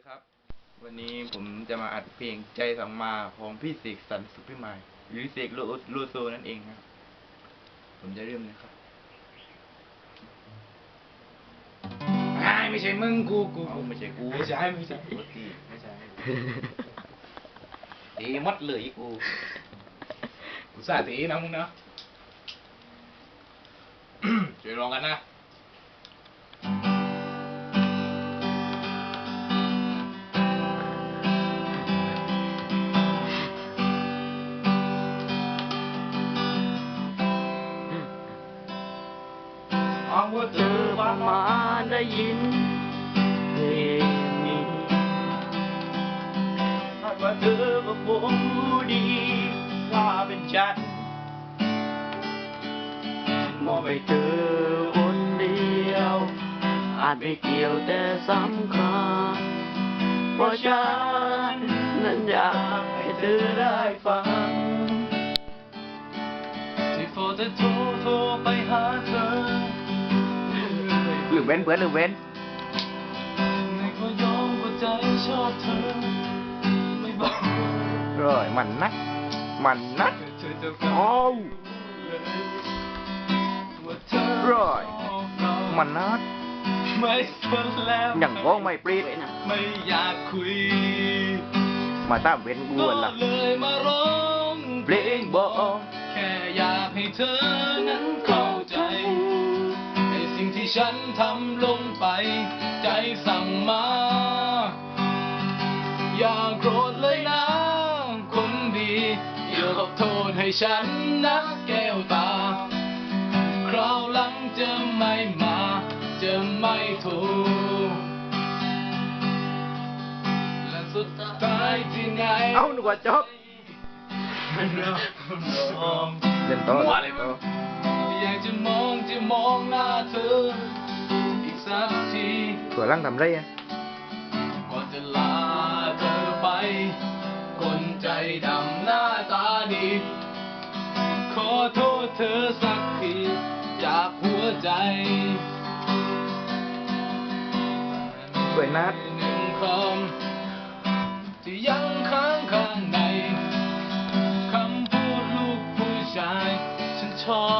ดีครับ วันนี้ผมจะมาอัดเพลงใจสั่งมาของพี่เสกสรรสุขพิมายหรือเสกโลโลโซนั่นเองนะครับ ผมจะเริ่มเลยครับไม่ไม่ใช่มึงกูกูเอาไม่ใช่กูไม่ใช่ไม่ใช่ปกติไม่ใช่ตีมัดเลยกูกูสาตีนะมึงนะช่วยร้องกันนะ ว่าเธอปว่ามาได้ยินเพลงนี้หากว่าเธอก็คงรู้ดีว่าเป็นฉันมองไปเจอคนเดียว อาจไม่เกี่ยวแต่สำคัญเพราะฉันนั้นอยากให้เธอได้ฟังที่โฟจะโทรโทรไปหาเธอ หรือเว้นเพื่อนหรือเว้นในก็ยอมว่าใจชอบเธอไม่บอกร้อยมันนะมันนะเธอจะโอ้วว่าเธอร้อยมันนะไม่สนแล้วอย่างก็ไม่ปรีดไม่อยากคุย มาตามเว้นกูก็ละเลยมาร้องเพลงบอกแค่อยากให้เธอนั้นเข้าใจในสิ่งที่ ฉันทำลงไป ใจสั่งมา อย่าโกรธเลยนะ คนดีอย่าขอโทษให้ฉันนะแก้วตา คราวหลังจะไม่มา จะไม่ถูกและสุดท้ายที่ไหนเอ้าหนูว่าจบมองเล่นต่อมั่วเล่เลยนมึต่อ มองหน้าเธออีกสักทีตัวร่างดำไรอะก่อนจะลาเธอไป คนใจดำหน้าตาดี ขอโทษเธอสักที จากหัวใจสวยนัดหนึ่งคำที่ยังค้างข้างในคำพูดลูกผู้ชาย ฉันชอบ